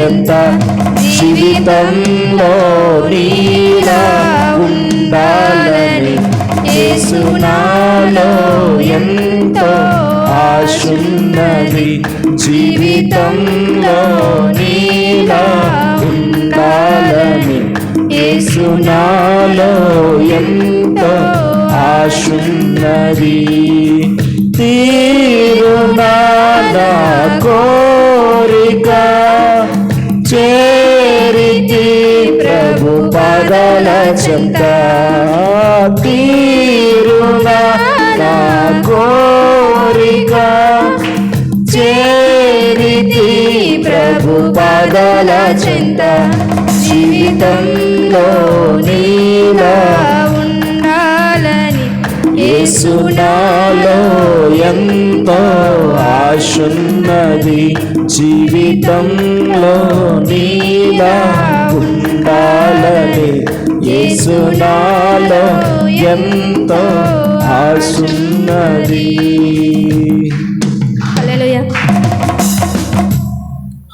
చెంత జీవితంలో నీలా ఉండాలని యేసునాలో ఎంతో ఆశున్నది. జీవితంలో నీలా ఉండాలని యేసునాలో ఎంతో ఆశున్నది. తీరునాదా కో ప్రభు పదల చెంత తీరునాద కోరిక. చేరితి ప్రభు పాదాల చెంత జీవితంలో నీలా ఉండాలని యేసునాలో ఎంతో ఆశున్నది జీవితంలో నీ యేసునాలో ఎంతో ఆశున్నది.